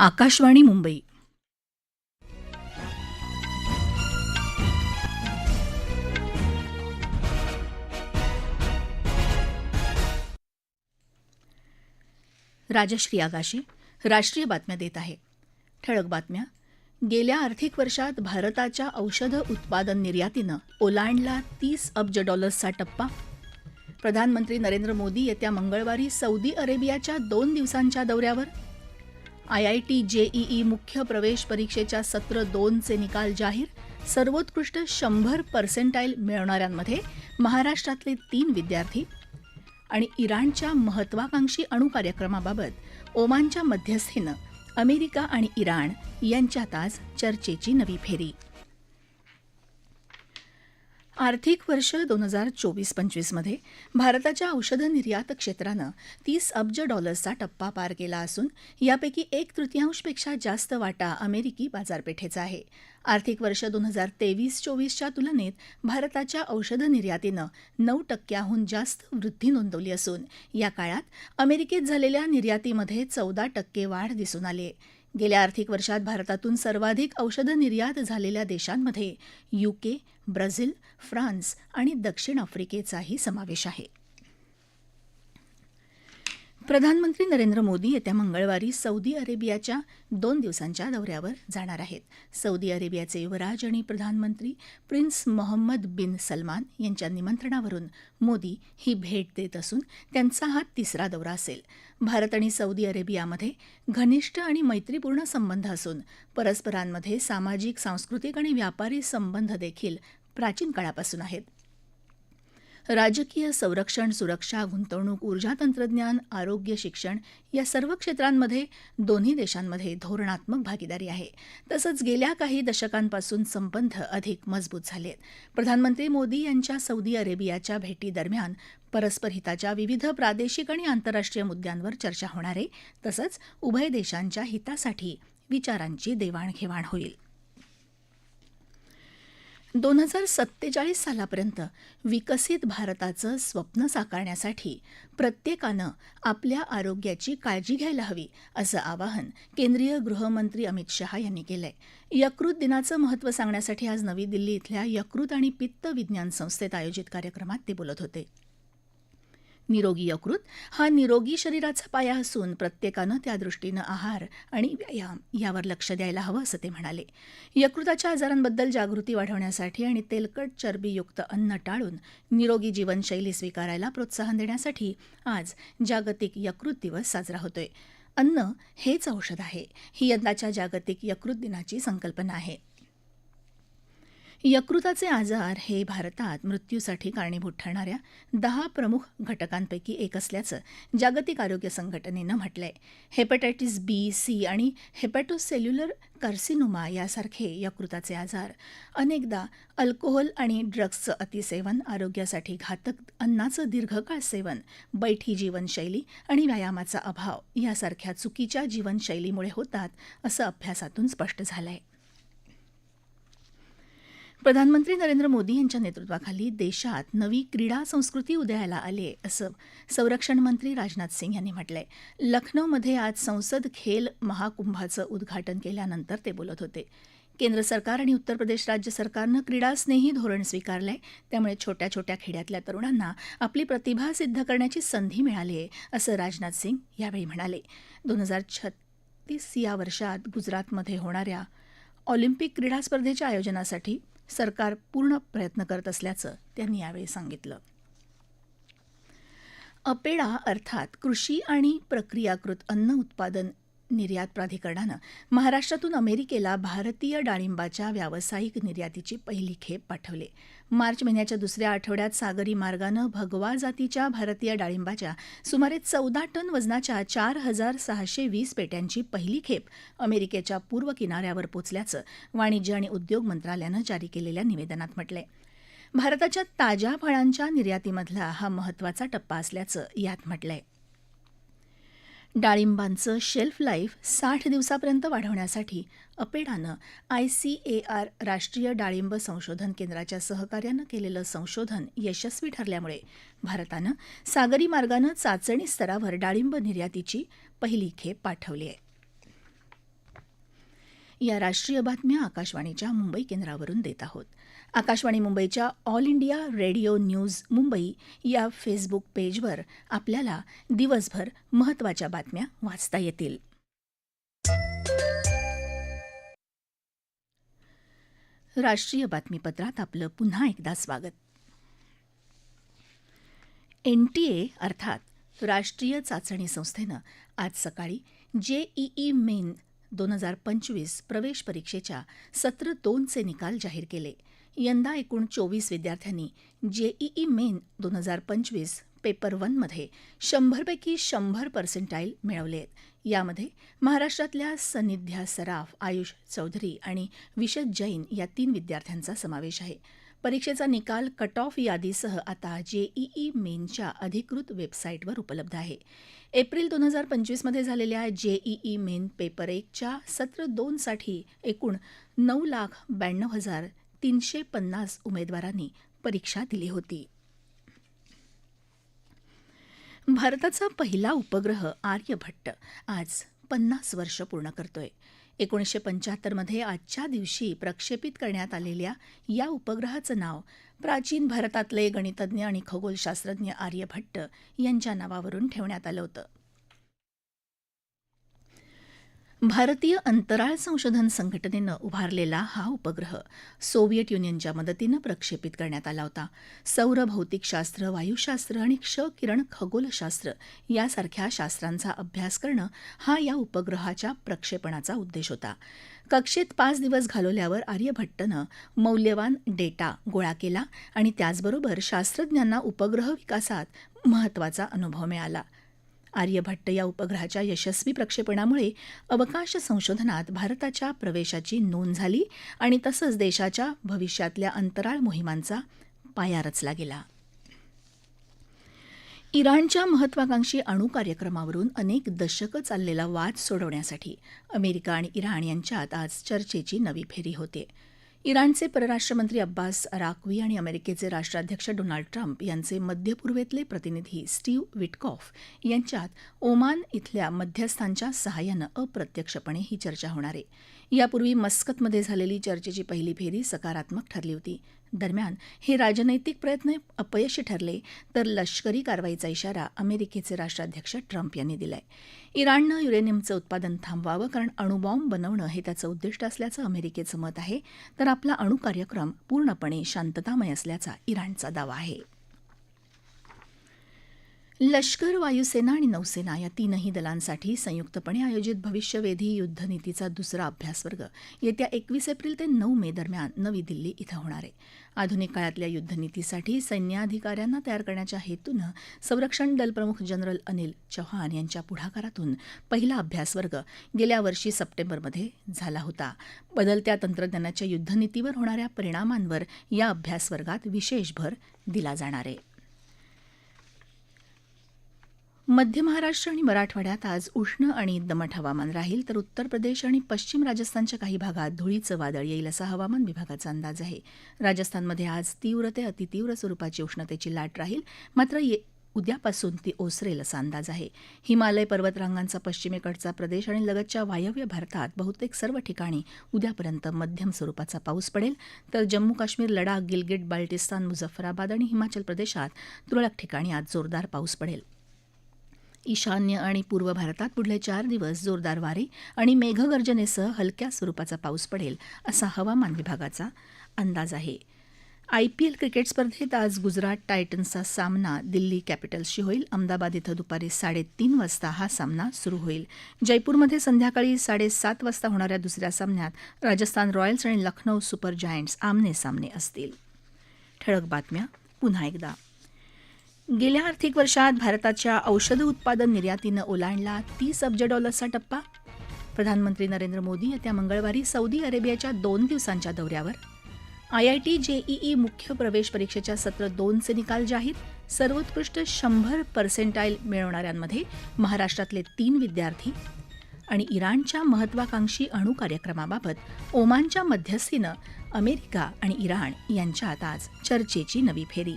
आकाशवाणी मुंबई. राजश्री आगाशे राष्ट्रीय बातम्या देत आहे. ठळक बातम्या. गेल्या आर्थिक वर्षात भारताच्या औषध उत्पादन निर्यातीनं ओलांडला तीस अब्ज डॉलर्सचा टप्पा. प्रधानमंत्री नरेंद्र मोदी येत्या मंगळवारी सौदी अरेबियाच्या दोन दिवसांच्या दौऱ्यावर आय आय टी जेईई मुख्य प्रवेश परीक्षेच्या सत्र दोनचे निकाल जाहीर. सर्वोत्कृष्ट शंभर पर्सेंटाईल मिळवणाऱ्यांमध्ये महाराष्ट्रातले तीन विद्यार्थी आणि इराणच्या महत्वाकांक्षी अणुकार्यक्रमाबाबत ओमानच्या मध्यस्थीनं अमेरिका आणि इराण यांच्यात आज चर्चेची नवी फेरी. आर्थिक वर्ष दोन हजार चोवीस पंचवीसमध्ये भारताच्या औषध निर्यात क्षेत्रानं तीस अब्ज डॉलर्सचा टप्पा पार केला असून यापैकी एक तृतीयांशपेक्षा जास्त वाटा अमेरिकी बाजारपेठेचा आहे. आर्थिक वर्ष दोन हजार तेवीस चोवीसच्या तुलनेत भारताच्या औषध निर्यातीनं नऊ टक्क्याहून जास्त वृद्धी नोंदवली असून या काळात अमेरिकेत झालेल्या निर्यातीमध्ये चौदा टक्के वाढ दिसून आली आहे. गेल्या आर्थिक वर्षात भारतातून सर्वाधिक औषध निर्यात झालेल्या देशांमध्ये युके ब्राझील फ्रान्स आणि दक्षिण आफ्रिकेचाही समावेश आहे. प्रधानमंत्री नरेंद्र मोदी येत्या मंगळवारी सौदी अरेबियाच्या दोन दिवसांच्या दौऱ्यावर जाणार आहेत. सौदी अरेबियाचे युवराज आणि प्रधानमंत्री प्रिन्स मोहम्मद बिन सलमान यांच्या निमंत्रणावरून मोदी ही भेट देत असून त्यांचा हा तिसरा दौरा असेल. भारत आणि सौदी अरेबियामध्ये घनिष्ठ आणि मैत्रीपूर्ण संबंध असून परस्परांमध्ये सामाजिक सांस्कृतिक आणि व्यापारी संबंध देखील प्राचीन काळापासून आहेत. राजकीय संरक्षण सुरक्षा गुंतवणूक ऊर्जा तंत्रज्ञान आरोग्य शिक्षण या सर्व क्षेत्रांमध्ये दोन्ही देशांमध्ये धोरणात्मक भागीदारी आहे. तसंच गेल्या काही दशकांपासून संबंध अधिक मजबूत झालेत. प्रधानमंत्री मोदी यांच्या सौदी अरेबियाच्या भेटीदरम्यान परस्पर हिताच्या विविध प्रादेशिक आणि आंतरराष्ट्रीय मुद्द्यांवर चर्चा होणार आहे. तसंच उभय देशांच्या हितासाठी विचारांची देवाणघेवाण होईल. दोन हजार सत्तेचाळीस सालापर्यंत विकसित भारताचं स्वप्न साकारण्यासाठी प्रत्येकानं आपल्या आरोग्याची काळजी घ्यायला हवी असं आवाहन केंद्रीय गृहमंत्री अमित शहा यांनी केलंय. यकृत दिनाचं महत्त्व सांगण्यासाठी आज नवी दिल्ली इथल्या यकृत आणि पित्त विज्ञान संस्थेत आयोजित कार्यक्रमात ते बोलत होते. निरोगी यकृत हा निरोगी शरीराचा पाया असून प्रत्येकानं त्यादृष्टीनं आहार आणि व्यायाम यावर लक्ष द्यायला हवं असं ते म्हणाले. यकृताच्या आजारांबद्दल जागृती वाढवण्यासाठी आणि तेलकट चरबीयुक्त अन्न टाळून निरोगी जीवनशैली स्वीकारायला प्रोत्साहन देण्यासाठी आज जागतिक यकृत दिवस साजरा होतोय. अन्न हेच औषध आहे. ही यंदाच्या जागतिक यकृत दिनाची संकल्पना आहे. यकृताचे आजार हे भारतात मृत्यूसाठी कारणीभूत ठरणाऱ्या दहा प्रमुख घटकांपैकी एक असल्याचं जागतिक आरोग्य संघटनेनं म्हटलंय. हेपॅटायटिस बी सी आणि हेपॅटोसेल्युलर कार्सिनोमा यासारखे यकृताचे आजार अनेकदा अल्कोहोल आणि ड्रग्जचं अतिसेवन आरोग्यासाठी घातक अन्नाचं दीर्घकाळ सेवन बैठी जीवनशैली आणि व्यायामाचा अभाव यासारख्या चुकीच्या जीवनशैलीमुळे होतात असं अभ्यासातून स्पष्ट झालंय. प्रधानमंत्री नरेंद्र मोदी यांच्या नेतृत्वाखाली देशात नवी क्रीडा संस्कृती उदयाला आली असं संरक्षण मंत्री राजनाथ सिंग यांनी म्हटलंय. लखनौमध्ये आज संसद खेल महाकुंभाचं उद्घाटन केल्यानंतर ते बोलत होते. केंद्र सरकार आणि उत्तर प्रदेश राज्य सरकारनं क्रीडास्नेही धोरण स्वीकारलंय. त्यामुळे छोट्या छोट्या खेड्यातल्या तरुणांना आपली प्रतिभा सिद्ध करण्याची संधी मिळाली आहे असं राजनाथ सिंग यावेळी म्हणाले. दोन हजार छत्तीस या वर्षात गुजरातमध्ये होणाऱ्या ऑलिम्पिक क्रीडा स्पर्धेच्या आयोजनासाठी सरकार पूर्ण प्रयत्न करत असल्याचं त्यांनी यावेळी सांगितलं. अपेडा अर्थात कृषी आणि प्रक्रियाकृत अन्न उत्पादन निर्यात प्राधिकरणानं महाराष्ट्रातून अमेरिकेला भारतीय डाळिंबाच्या व्यावसायिक निर्यातीची पहिली खेप पाठवली. मार्च महिन्याच्या दुसऱ्या आठवड्यात सागरी मार्गानं भगवा जातीच्या भारतीय डाळिंबाच्या सुमारे चौदा टन वजनाच्या चार हजार सहाशे वीस पेट्यांची पहिली खेप अमेरिकेच्या पूर्व किनाऱ्यावर पोचल्याचं वाणिज्य आणि उद्योग मंत्रालयानं जारी केलेल्या निवेदनात म्हटलंय. भारताच्या ताज्या फळांच्या निर्यातीमधला हा महत्त्वाचा टप्पा असल्याचं यात म्हटलंय. डाळिंबांचं शेल्फ लाईफ साठ दिवसापर्यंत वाढवण्यासाठी अपेडानं आय सी ए आर राष्ट्रीय डाळिंब संशोधन केंद्राच्या सहकार्यानं केलेलं संशोधन यशस्वी ठरल्यामुळे भारतानं सागरी मार्गानं चाचणी स्तरावर डाळिंब निर्यातीची पहिली खेप पाठवली आहे. या राष्ट्रीय बातम्या आकाशवाणीच्या मुंबई केंद्रावरून देत आहोत. आकाशवाणी मुंबईच्या All India Radio News Mumbai या फेसबुक पेजवर आपल्याला दिवसभर महत्त्वाच्या बातम्या वाचता येतील. राष्ट्रीय बातमीपत्रात आपलं पुन्हा एकदा स्वागत. एन टी ए अर्थात राष्ट्रीय चाचणी संस्थेनं आज सकाळी जेईई मेन दोन हजार पंचवीस प्रवेश परीक्षेच्या सत्र दोनचे निकाल जाहीर केले. यंदा एकूण चोवीस विद्यार्थ्यांनी जेईई मेन दोन हजार पंचवीस पेपर वनमध्ये शंभरपैकी शंभर पर्सेंटाईल मिळवले आहेत यामध्ये महाराष्ट्रातल्या सनिध्या सराफ आयुष चौधरी आणि विशद जैन या तीन विद्यार्थ्यांचा समावेश आहे. परीक्षेचा निकाल कट ऑफ यादीसह आता जेईई मेनच्या अधिकृत वेबसाईटवर उपलब्ध आहे. एप्रिल दोन हजार पंचवीसमध्ये झालेल्या जेईई मेन पेपर एकच्या सत्र दोनसाठी एकूण नऊ लाख ब्याण्णव हजार तीनशे पन्नास उमेदवारांनी परीक्षा दिली होती. भारताचा पहिला उपग्रह आर्यभट्ट आज पन्नास वर्ष पूर्ण करतोय. एकोणीसशे पंच्याहत्तरमध्ये आजच्या दिवशी प्रक्षेपित करण्यात आलेल्या या उपग्रहाचं नाव प्राचीन भारतातले गणितज्ञ आणि खगोलशास्त्रज्ञ आर्यभट्ट यांच्या नावावरून ठेवण्यात आलं होतं. भारतीय अंतराळ संशोधन संघटनेनं उभारलेला हा उपग्रह सोव्हिएट युनियनच्या मदतीनं प्रक्षेपित करण्यात आला होता. सौर भौतिकशास्त्र वायुशास्त्र आणि क्ष किरण खगोलशास्त्र यासारख्या शास्त्रांचा अभ्यास करणं हा या उपग्रहाच्या प्रक्षेपणाचा उद्देश होता. कक्षेत पाच दिवस घालवल्यावर आर्यभट्टनं मौल्यवान डेटा गोळा केला आणि त्याचबरोबर शास्त्रज्ञांना उपग्रह विकासात महत्त्वाचा अनुभव मिळाला. आर्यभट्ट या उपग्रहाच्या यशस्वी प्रक्षेपणामुळे अवकाश संशोधनात भारताच्या प्रवेशाची नोंद झाली आणि तसंच देशाच्या भविष्यातल्या अंतराळ मोहिमांचा पाया रचला गेला. इराणच्या महत्वाकांक्षी अणू कार्यक्रमावरून अनेक दशकं चाललेला वाद सोडवण्यासाठी अमेरिका आणि इराण यांच्यात आज चर्चेची नवी फेरी होते. इराणचे परराष्ट्रमंत्री अब्बास अराकवी आणि अमेरिकेचे राष्ट्राध्यक्ष डोनाल्ड ट्रम्प यांचे मध्य पूर्वेतले प्रतिनिधी स्टीव्ह विटकॉफ यांच्यात ओमान इथल्या मध्यस्थांच्या सहाय्यानं अप्रत्यक्षपणे ही चर्चा होणार आहे. यापूर्वी मस्कतमध्ये झालेली चर्चेची पहिली फेरी सकारात्मक ठरली होती. दरम्यान हे राजनैतिक प्रयत्न अपयशी ठरले तर लष्करी कारवाईचा इशारा अमेरिकेचे राष्ट्राध्यक्ष ट्रम्प यांनी दिलाय. इराणनं युरेनियमचं उत्पादन थांबवावं कारण अणुबॉम्ब बनवणं हे त्याचं उद्दिष्ट असल्याचं अमेरिकेचं मत आहे तर आपला अणुकार्यक्रम पूर्णपणे शांततामय असल्याचा इराणचा दावा आहे. लष्कर वायुसेना आणि नौसेना या तीनही दलांसाठी संयुक्तपणे आयोजित भविष्यवेधी युद्धनीतीचा दुसरा अभ्यासवर्ग येत्या एकवीस एप्रिल ते नऊ मे दरम्यान नवी दिल्ली इथं होणार आहे. आधुनिक काळातल्या युद्धनीतीसाठी सैन्याधिकाऱ्यांना तयार करण्याच्या हेतूनं संरक्षण दल प्रमुख जनरल अनिल चौहान यांच्या पुढाकारातून पहिला अभ्यासवर्ग गेल्या वर्षी सप्टेंबरमध्ये झाला होता. बदलत्या तंत्रज्ञानाच्या युद्धनीतीवर होणाऱ्या परिणामांवर या अभ्यासवर्गात विशेष भर दिला जाणार आहे. मध्य महाराष्ट्र आणि मराठवाड्यात आज उष्ण आणि दमट हवामान राहील तर उत्तर प्रदेश आणि पश्चिम राजस्थानच्या काही भागात धुळीचं वादळ येईल असा हवामान विभागाचा अंदाज आहे. राजस्थानमध्ये आज तीव्र ते अतितीव्र स्वरूपाची उष्णतेची लाट राहील मात्र उद्यापासून ती ओसरेल असा अंदाज आहे. हिमालय पर्वतरांगांचा पश्चिमेकडचा प्रदेश आणि लगतच्या वायव्य भारतात बहुतेक सर्व ठिकाणी उद्यापर्यंत मध्यम स्वरूपाचा पाऊस पडेल तर जम्मू काश्मीर लडाख गिलगिट बाल्टिस्तान मुझफ्फराबाद आणि हिमाचल प्रदेशात तुरळक ठिकाणी आज जोरदार पाऊस पडेल. ईशान्य आणि पूर्व भारतात पुढले चार दिवस जोरदार वारे आणि मेघगर्जनेसह हलक्या स्वरूपाचा पाऊस पडेल असा हवामान विभागाचा अंदाज आहे. आय पी एल क्रिकेट स्पर्धेत आज गुजरात टायटन्सचा सामना दिल्ली कॅपिटल्सशी होईल. अहमदाबाद इथं दुपारी साडेतीन वाजता हा सामना सुरू होईल. जयपूरमध्ये संध्याकाळी साडेसात वाजता होणाऱ्या दुसऱ्या सामन्यात राजस्थान रॉयल्स आणि लखनौ सुपर जायंट्स आमने सामने असतील. ठळक बातम्या पुन्हा एकदा. गेल्या आर्थिक वर्षात भारताच्या औषध उत्पादन निर्यातीनं ओलांडला तीस अब्ज डॉलर्सचा टप्पा. प्रधानमंत्री नरेंद्र मोदी येत्या मंगळवारी सौदी अरेबियाच्या दोन दिवसांच्या दौऱ्यावर. आयआयटी जेईई मुख्य प्रवेश परीक्षेच्या सत्र दोनचे निकाल जाहीर. सर्वोत्कृष्ट शंभर पर्सेंटाईल मिळवणाऱ्यांमध्ये महाराष्ट्रातले तीन विद्यार्थी आणि इराणच्या महत्वाकांक्षी अणू कार्यक्रमाबाबत ओमानच्या मध्यस्थीनं अमेरिका आणि इराण यांच्यात आज चर्चेची नवी फेरी.